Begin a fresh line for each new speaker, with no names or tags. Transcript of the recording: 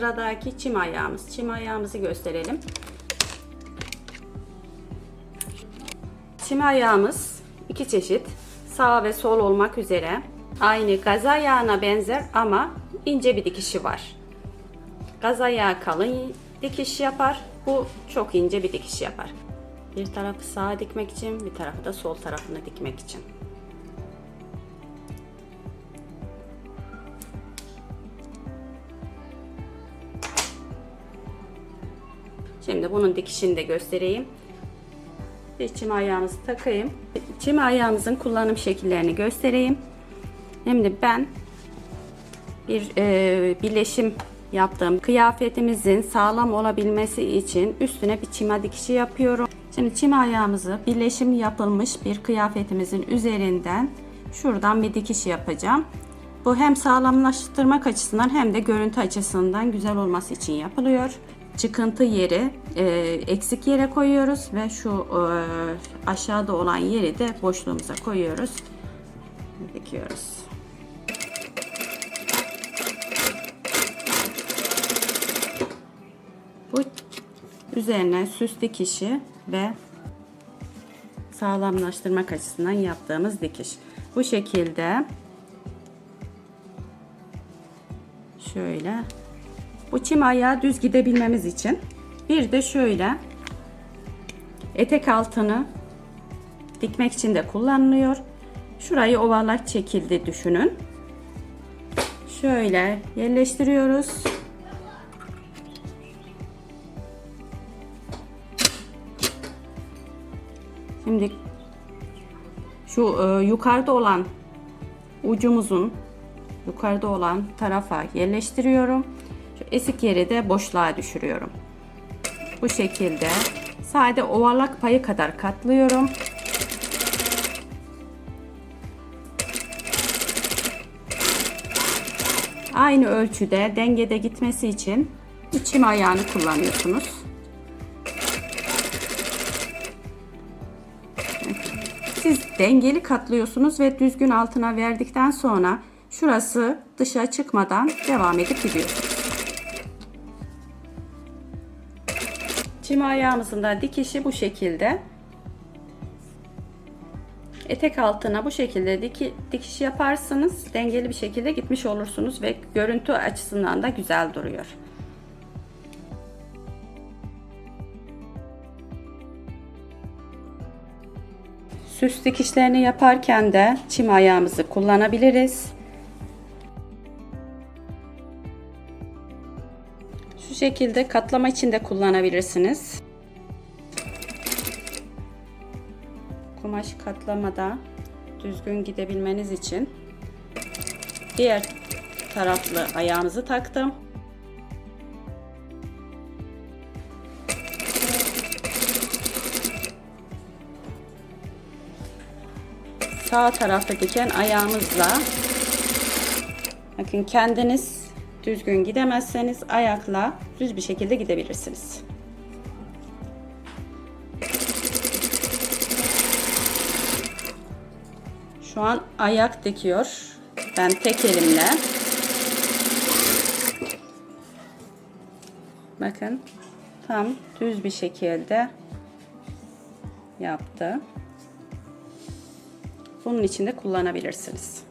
Sıradaki çim ayağımız. Çim ayağımızı gösterelim. Çim ayağımız iki çeşit. Sağ ve sol olmak üzere. Aynı gaz ayağına benzer ama ince bir dikişi var. Gaz ayağı kalın dikiş yapar. Bu çok ince bir dikiş yapar. Bir tarafı sağa dikmek için, bir tarafı da sol tarafını dikmek için. Şimdi bunun dikişini de göstereyim. Bir çim ayağımızı takayım. Çim ayağımızın kullanım şekillerini göstereyim. Şimdi ben bir e, birleşim yaptığım kıyafetimizin sağlam olabilmesi için üstüne bir çima dikişi yapıyorum. Şimdi çim ayağımızı birleşim yapılmış bir kıyafetimizin üzerinden şuradan bir dikiş yapacağım. Bu hem sağlamlaştırmak açısından hem de görüntü açısından güzel olması için yapılıyor. Çıkıntı yeri e, eksik yere koyuyoruz ve şu e, aşağıda olan yeri de boşluğumuza koyuyoruz. Dikiyoruz. Bu üzerine süs dikişi ve sağlamlaştırmak açısından yaptığımız dikiş. Bu şekilde şöyle bu çim ayağı düz gidebilmemiz için bir de şöyle etek altını dikmek için de kullanılıyor. Şurayı ovalak çekildi düşünün. Şöyle yerleştiriyoruz. Şimdi şu e, yukarıda olan ucumuzun yukarıda olan tarafa yerleştiriyorum. Esik yeri de boşluğa düşürüyorum. Bu şekilde sade ovalak payı kadar katlıyorum. Aynı ölçüde dengede gitmesi için çim ayağını kullanıyorsunuz. Siz dengeli katlıyorsunuz ve düzgün altına verdikten sonra şurası dışa çıkmadan devam edip gidiyorsunuz. Çim ayağımızın da dikişi bu şekilde. Etek altına bu şekilde diki, dikiş yaparsınız. Dengeli bir şekilde gitmiş olursunuz ve görüntü açısından da güzel duruyor. Süs dikişlerini yaparken de çim ayağımızı kullanabiliriz. Şekilde katlama için de kullanabilirsiniz. Kumaş katlamada düzgün gidebilmeniz için diğer taraflı ayağımızı taktım. sağ tarafta diken ayağımızla bakın kendiniz düzgün gidemezseniz ayakla düz bir şekilde gidebilirsiniz. Şu an ayak dikiyor. Ben tek elimle. Bakın tam düz bir şekilde yaptı. Bunun için de kullanabilirsiniz.